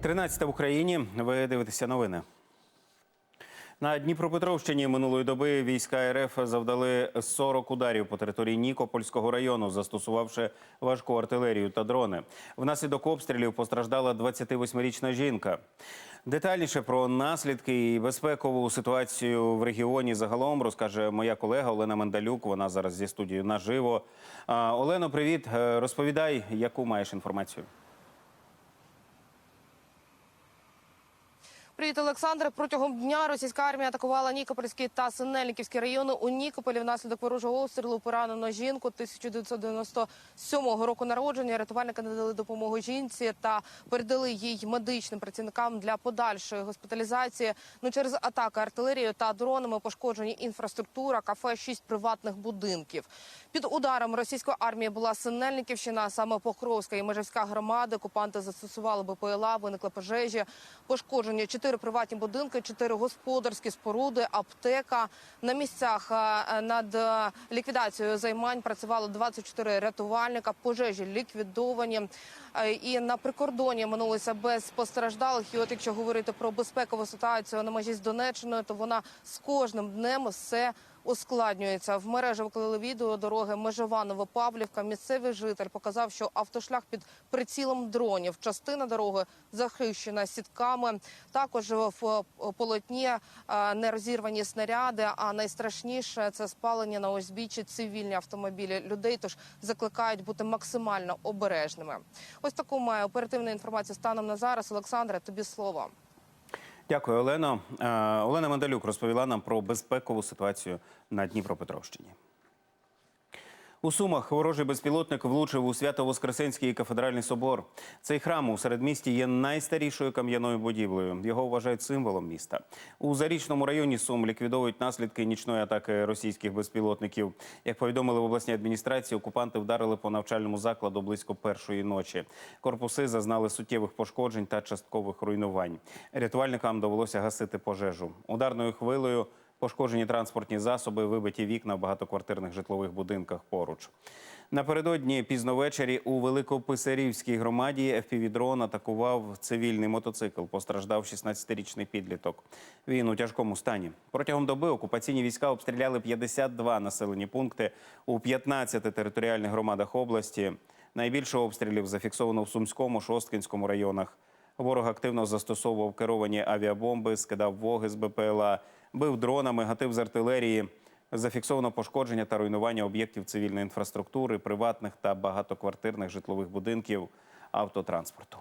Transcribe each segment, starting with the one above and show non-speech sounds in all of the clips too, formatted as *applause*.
13 в Україні. Ви дивитеся новини. На Дніпропетровщині минулої доби війська РФ завдали 40 ударів по території Нікопольського району, застосувавши важку артилерію та дрони. Внаслідок обстрілів постраждала 28-річна жінка. Детальніше про наслідки і безпекову ситуацію в регіоні загалом розкаже моя колега Олена Мендалюк. Вона зараз зі студією наживо. Олено, привіт. Е, Розповідай, яку маєш інформацію. Привіт, Олександре. Протягом дня російська армія атакувала Нікопольський та Синельниківський райони. У Нікополі внаслідок ворожого обстрілу поранено жінку 1997 року народження. Рятувальники надали допомогу жінці та передали їй медичним працівникам для подальшої госпіталізації. Ну через атаки артилерією та дронами пошкоджені інфраструктура, кафе, шість приватних будинків. Під ударом російської армії була Синельниківщина, саме Покровська і Межівська громади. Окупанти застосували БПЛА, виникли пожежі, пошкоджені чотири приватні будинки, чотири господарські споруди, аптека. На місцях е, над е, ліквідацією займань працювало 24 рятувальника. Пожежі ліквідовані. Е, І на прикордоні минулися без постраждалих. І от якщо говорити про безпекову ситуацію на межі з Донеччиною, то вона з кожним днем все ускладнюється. В мережі виклали відео дороги Межованово-Павлівка. Місцевий житель показав, що автошлях під прицілом дронів. Частина дороги захищена сітками. Також в полотні е, не розірвані снаряди. А найстрашніше це спалення на узбіччі цивільні автомобілі людей. Тож закликають бути максимально обережними. Ось таку має оперативну інформацію станом на зараз. Олександре, тобі слово. Дякую, Олено. Е, Олена Мандалюк розповіла нам про безпекову ситуацію на Дніпропетровщині. У Сумах ворожий безпілотник влучив у Свято-Воскресенський кафедральний собор. Цей храм у середмісті є найстарішою кам'яною будівлею. Його вважають символом міста. У зарічному районі Сум ліквідовують наслідки нічної атаки російських безпілотників. Як повідомили в обласній адміністрації, окупанти вдарили по навчальному закладу близько першої ночі. Корпуси зазнали суттєвих пошкоджень та часткових руйнувань. Рятувальникам довелося гасити пожежу. Ударною хвилею Пошкоджені транспортні засоби, вибиті вікна в багатоквартирних житлових будинках поруч. Напередодні пізно ввечері у Великописарівській громаді FPV-дрон атакував цивільний мотоцикл. Постраждав 16-річний підліток. Він у тяжкому стані. Протягом доби окупаційні війська обстріляли 52 населені пункти у 15 територіальних громадах області. Найбільше обстрілів зафіксовано в Сумському, Шосткинському районах. Ворог активно застосовував керовані авіабомби, скидав воги з БПЛА, бив дронами, гатив з артилерії. Зафіксовано пошкодження та руйнування об'єктів цивільної інфраструктури, приватних та багатоквартирних житлових будинків, автотранспорту.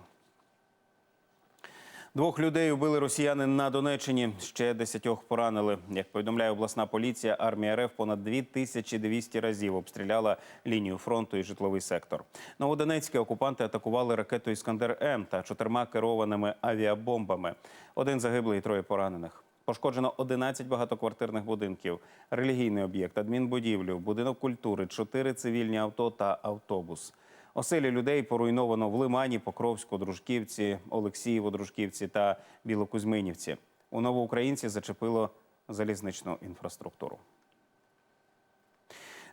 Двох людей убили росіяни на Донеччині. Ще десятьох поранили. Як повідомляє обласна поліція, армія РФ понад 2200 разів обстріляла лінію фронту і житловий сектор. Новодонецьке окупанти атакували ракетою Іскандер М та чотирма керованими авіабомбами. Один загиблий, троє поранених. Пошкоджено 11 багатоквартирних будинків, релігійний об'єкт, адмінбудівлю, будинок культури, чотири цивільні авто та автобус. Оселі людей поруйновано в Лимані, Покровську, Дружківці, Олексієво, Дружківці та Білокузьминівці. У новоукраїнці зачепило залізничну інфраструктуру.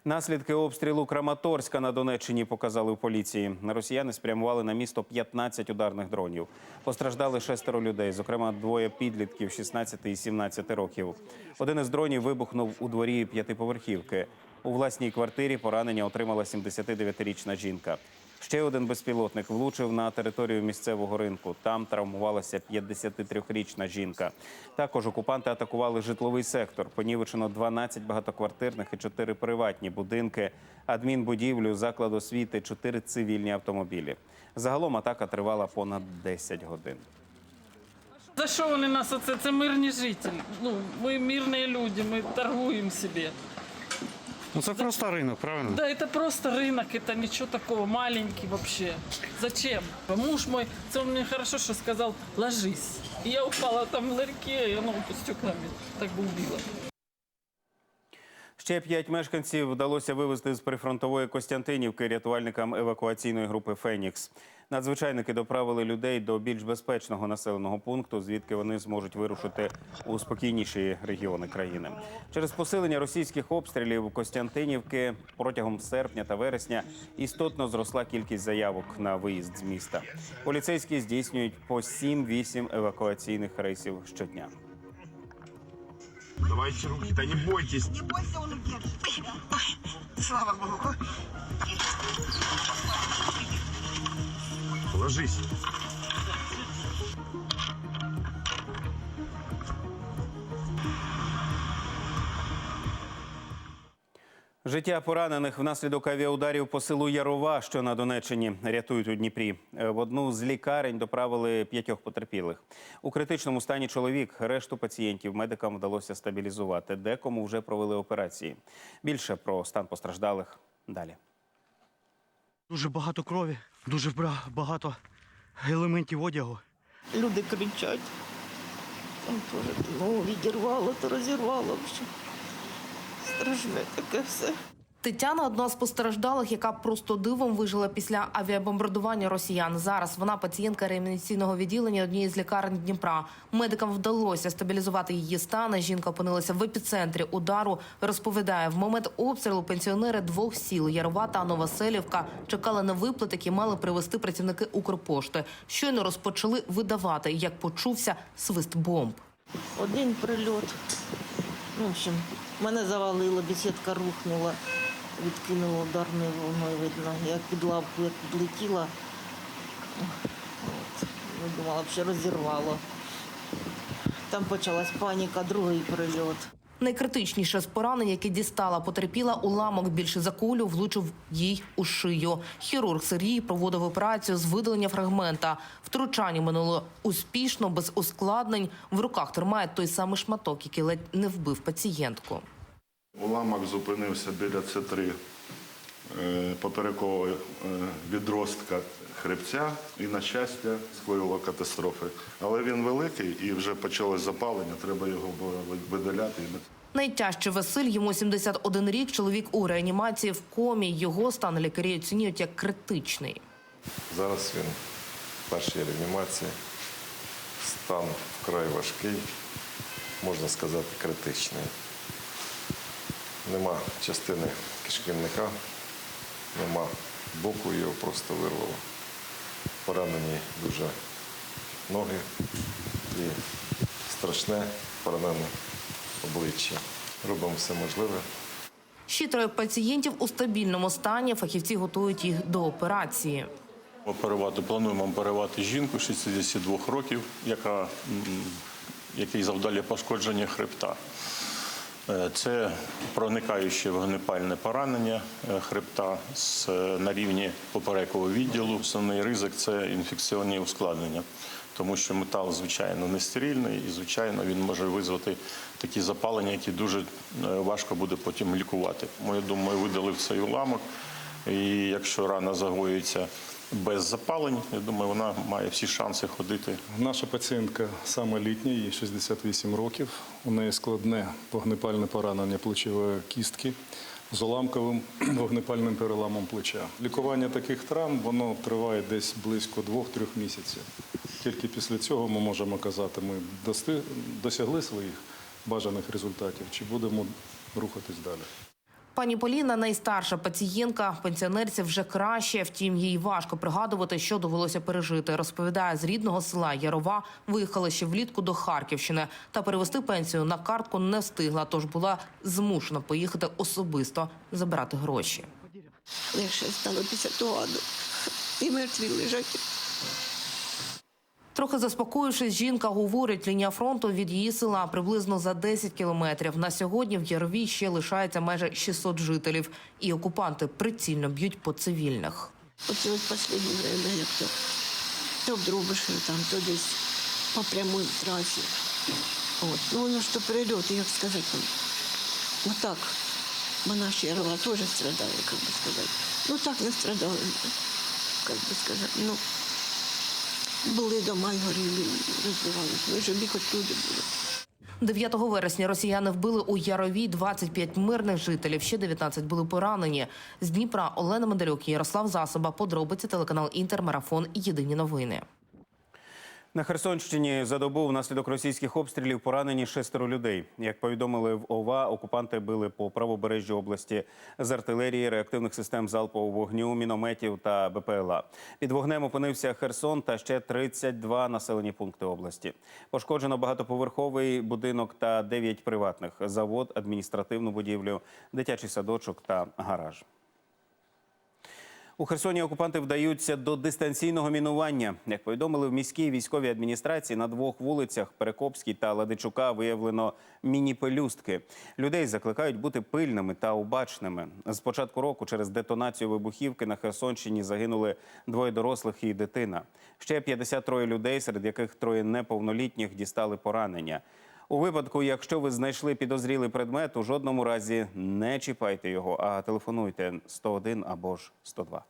Наслідки обстрілу Краматорська на Донеччині показали в поліції. Росіяни спрямували на місто 15 ударних дронів. Постраждали шестеро людей, зокрема двоє підлітків 16 і 17 років. Один із дронів вибухнув у дворі п'ятиповерхівки. У власній квартирі поранення отримала 79-річна жінка. Ще один безпілотник влучив на територію місцевого ринку. Там травмувалася 53-річна жінка. Також окупанти атакували житловий сектор. Понівечено 12 багатоквартирних і 4 приватні будинки, адмінбудівлю, заклад освіти, 4 цивільні автомобілі. Загалом атака тривала понад 10 годин. За що вони нас оце? Це мирні жителі. Ну, ми мирні люди, ми торгуємо собі. Ну це просто ринок, правильно? Да, это просто рынок, это ничего такого, маленький вообще. Зачем? Муж мой, це он мне хорошо, что сказал, ложись. И я упала там в ларьке, и оно по стеклами так бы убило. Ще п'ять мешканців вдалося вивезти з прифронтової Костянтинівки рятувальникам евакуаційної групи Фенікс. Надзвичайники доправили людей до більш безпечного населеного пункту, звідки вони зможуть вирушити у спокійніші регіони країни. Через посилення російських обстрілів Костянтинівки протягом серпня та вересня істотно зросла кількість заявок на виїзд з міста. Поліцейські здійснюють по 7-8 евакуаційних рейсів щодня. Давайте руки, да не бойтесь. Не бойся, он. Ой, Слава Богу. Ложись. Життя поранених внаслідок авіаударів по селу Ярова, що на Донеччині, рятують у Дніпрі. Е, В одну з лікарень доправили п'ятьох потерпілих. У критичному стані чоловік. Решту пацієнтів медикам вдалося стабілізувати. Декому вже провели операції. Більше про стан постраждалих далі. Дуже багато крові, дуже багато елементів одягу. Люди кричать. Ну, відірвало, то розірвало. Все. Страшне таке все. Тетяна одна з постраждалих, яка просто дивом вижила після авіабомбардування росіян. Зараз вона пацієнтка реанімаційного відділення однієї з лікарень Дніпра. Медикам вдалося стабілізувати її стан. Жінка опинилася в епіцентрі удару. Розповідає, в момент обстрілу пенсіонери двох сіл Ярова та Новоселівка чекали на виплати, які мали привезти працівники Укрпошти. Щойно розпочали видавати, як почувся свист бомб. Один прильот. Ну, в общем, мене завалило, бесідка рухнула, відкинула ударною волною, видно. Я під лавку, як підлетіла. От. Ну, думала, що розірвало. Там почалась паніка, другий прильот. Найкритичніше з поранень, яке дістала потерпіла, уламок більше за кулю влучив їй у шию. Хірург Сергій проводив операцію з видалення фрагмента. Втручання минуло успішно, без ускладнень. В руках тримає той самий шматок, який ледь не вбив пацієнтку. Уламок зупинився біля С3 е, поперекового е, відростка хребця і, на щастя, скоїло катастрофи. Але він великий і вже почалось запалення, треба його видаляти. Найтяжче Василь, йому 71 рік. Чоловік у реанімації в комі. Його стан лікарі оцінюють як критичний. Зараз він в першій реанімації. Стан вкрай важкий, можна сказати, критичний. Нема частини кишківника, нема боку, його просто вирвало. Поранені дуже ноги і страшне поранене обличчя. Робимо все можливе. Ще троє пацієнтів у стабільному стані. Фахівці готують їх до операції. Оперувати плануємо оперувати жінку 62 років, яка, м, якій завдалі пошкодження хребта. Е, Це проникаюче вогнепальне поранення е, хребта е, на рівні поперекового відділу. Основний ризик це інфекційні ускладнення, тому що метал, звичайно, не стерильний і, звичайно, він може визвати такі запалення, які дуже важко буде потім лікувати. Ми, я думаю, видалив цей уламок. І якщо рана загоюється без запалень, я думаю, вона має всі шанси ходити. Наша пацієнтка саме літня, їй 68 років. У неї складне вогнепальне поранення плечової кістки з уламковим *clears throat* вогнепальним переламом плеча. Лікування таких травм воно триває десь близько 2-3 місяців. Тільки після цього ми можемо казати, ми досягли своїх бажаних результатів чи будемо рухатись далі. Пані Поліна найстарша пацієнтка. Пенсіонерці вже краще. Втім, їй важко пригадувати, що довелося пережити. Розповідає з рідного села Ярова. Виїхала ще влітку до Харківщини та перевести пенсію на картку не встигла. Тож була змушена поїхати особисто забирати гроші. Легше стало після того. аду. І мертві лежать. Трохи заспокоївшись, жінка говорить, лінія фронту від її села приблизно за 10 кілометрів. На сьогодні в Ярові ще лишається майже 600 жителів, і окупанти прицільно б'ють по цивільних. Оце от останнє время, як то, то в Дробишеві, там, то десь по прямій трасі. От. Ну, воно ж то перельоти, як сказати вам. Отак. Вона ще Ярова теж страдає, як би сказати. Ну так не страдали, як би сказати. Ну, були дома й горіли, і розбивалися. Ми ж обі хоч люди були. 9 вересня росіяни вбили у Ярові 25 мирних жителів, ще 19 були поранені. З Дніпра Олена Медалюк, Ярослав Засоба, подробиці телеканал Інтермарафон. Єдині новини. На Херсонщині за добу внаслідок російських обстрілів поранені шестеро людей. Як повідомили в ОВА, окупанти били по правобережжю області з артилерії, реактивних систем залпового вогню, мінометів та БПЛА. Під вогнем опинився Херсон та ще 32 населені пункти області. Пошкоджено багатоповерховий будинок та 9 приватних завод, адміністративну будівлю, дитячий садочок та гараж. У Херсоні окупанти вдаються до дистанційного мінування. Як повідомили в міській військовій адміністрації, на двох вулицях Перекопській та Ладичука виявлено міні-пелюстки. Людей закликають бути пильними та обачними. З початку року через детонацію вибухівки на Херсонщині загинули двоє дорослих і дитина. Ще 53 людей, серед яких троє неповнолітніх, дістали поранення. У випадку, якщо ви знайшли підозрілий предмет, у жодному разі не чіпайте його, а телефонуйте 101 або ж 102.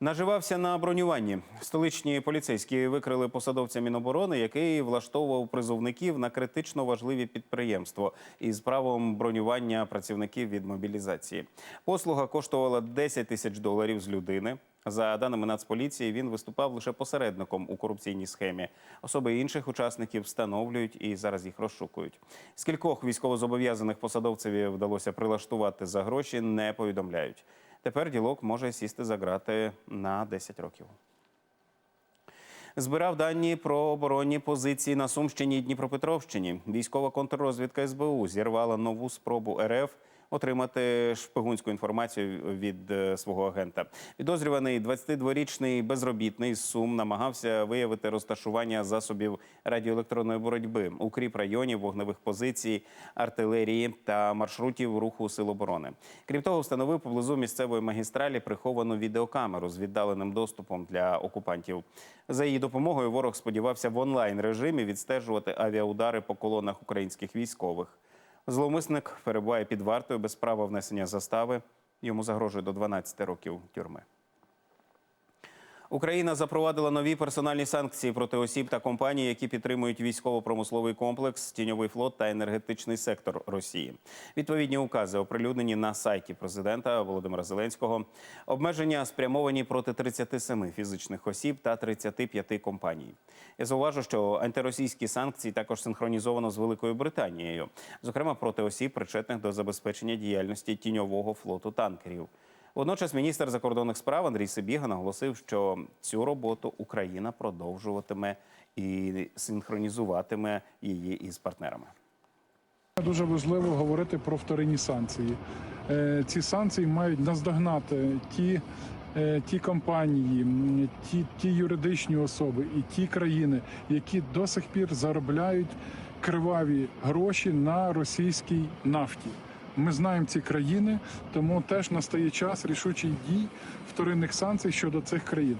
Наживався на бронюванні. Столичні поліцейські викрили посадовця Міноборони, який влаштовував призовників на критично важливі підприємства із правом бронювання працівників від мобілізації. Послуга коштувала 10 тисяч доларів з людини. За даними Нацполіції, він виступав лише посередником у корупційній схемі. Особи інших учасників встановлюють і зараз їх розшукують. Скількох військовозобов'язаних посадовцеві вдалося прилаштувати за гроші, не повідомляють. Тепер ділок може сісти за грати на 10 років. Збирав дані про оборонні позиції на Сумщині і Дніпропетровщині. Військова контррозвідка СБУ зірвала нову спробу РФ отримати шпигунську інформацію від е, свого агента. Підозрюваний 22-річний безробітний Сум намагався виявити розташування засобів радіоелектронної боротьби, укріп районів, вогневих позицій, артилерії та маршрутів руху сил оборони. Крім того, встановив поблизу місцевої магістралі приховану відеокамеру з віддаленим доступом для окупантів. За її допомогою ворог сподівався в онлайн режимі відстежувати авіаудари по колонах українських військових. Зловмисник перебуває під вартою без права внесення застави. Йому загрожує до 12 років тюрми. Україна запровадила нові персональні санкції проти осіб та компаній, які підтримують військово-промисловий комплекс, тіньовий флот та енергетичний сектор Росії. Відповідні укази оприлюднені на сайті президента Володимира Зеленського. Обмеження спрямовані проти 37 фізичних осіб та 35 компаній. Я зауважу, що антиросійські санкції також синхронізовано з Великою Британією, зокрема проти осіб, причетних до забезпечення діяльності тіньового флоту танкерів. Водночас міністр закордонних справ Андрій Сибіга наголосив, що цю роботу Україна продовжуватиме і синхронізуватиме її із партнерами. Дуже важливо говорити про вторинні санкції. Е, Ці санкції мають наздогнати ті, е, ті компанії, ті, ті юридичні особи і ті країни, які до сих пір заробляють криваві гроші на російській нафті. Ми знаємо ці країни, тому теж настає час рішучих дій вторинних санкцій щодо цих країн.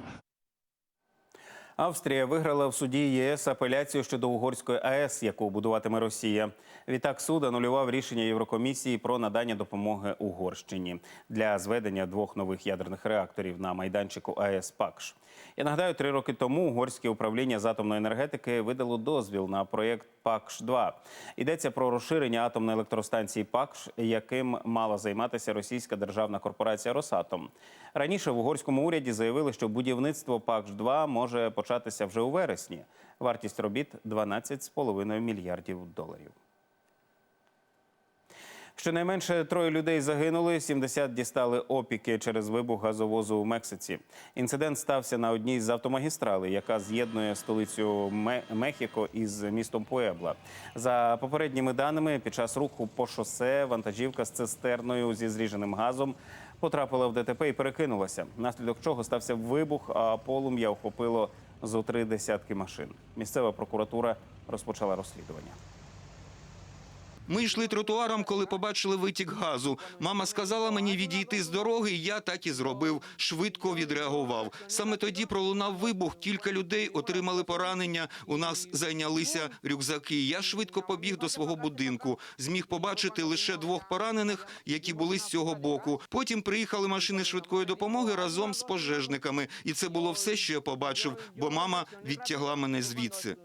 Австрія виграла в суді ЄС апеляцію щодо угорської АЕС, яку будуватиме Росія. Відтак суд анулював рішення Єврокомісії про надання допомоги Угорщині для зведення двох нових ядерних реакторів на майданчику АЕС Пакш. Я нагадаю, три роки тому угорське управління з атомної енергетики видало дозвіл на проєкт Пакш 2 Йдеться про розширення атомної електростанції Пакш, яким мала займатися російська державна корпорація Росатом. Раніше в угорському уряді заявили, що будівництво Пакш 2 може початися вже у вересні. Вартість робіт 12,5 мільярдів доларів. Щонайменше троє людей загинули, 70 дістали опіки через вибух газовозу у Мексиці. Інцидент стався на одній з автомагістралей, яка з'єднує столицю Мехіко із містом Пуебла. За попередніми даними, під час руху по шосе вантажівка з цистерною зі зріженим газом потрапила в ДТП і перекинулася. Наслідок чого стався вибух, а полум'я охопило зо три десятки машин. Місцева прокуратура розпочала розслідування. Ми йшли тротуаром, коли побачили витік газу. Мама сказала мені відійти з дороги, я так і зробив. Швидко відреагував. Саме тоді пролунав вибух. Кілька людей отримали поранення. У нас зайнялися рюкзаки. Я швидко побіг до свого будинку. Зміг побачити лише двох поранених, які були з цього боку. Потім приїхали машини швидкої допомоги разом з пожежниками. І це було все, що я побачив, бо мама відтягла мене звідси.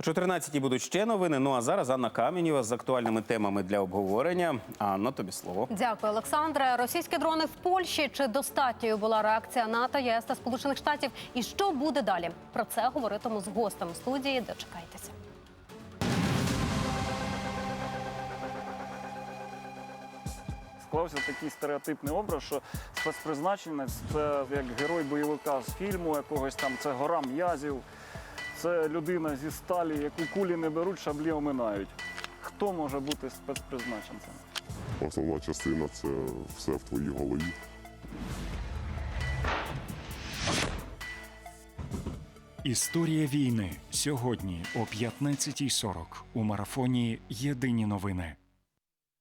О 14-й будуть ще новини. Ну а зараз Анна Камінєва з актуальними темами для обговорення. Анна, тобі слово. Дякую, Олександре. Російські дрони в Польщі чи достатньою була реакція НАТО, ЄС та Сполучених Штатів? І що буде далі? Про це говоритиму з гостем студії. Дочекайтеся. Склався такий стереотипний образ, що спецпризначенець це як герой бойовика з фільму якогось там, це гора м'язів, це людина зі сталі, яку кулі не беруть, шаблі оминають. Хто може бути спецпризначенцем? Основна частина це все в твоїй голові. Історія війни сьогодні о 15.40 у марафоні Єдині новини.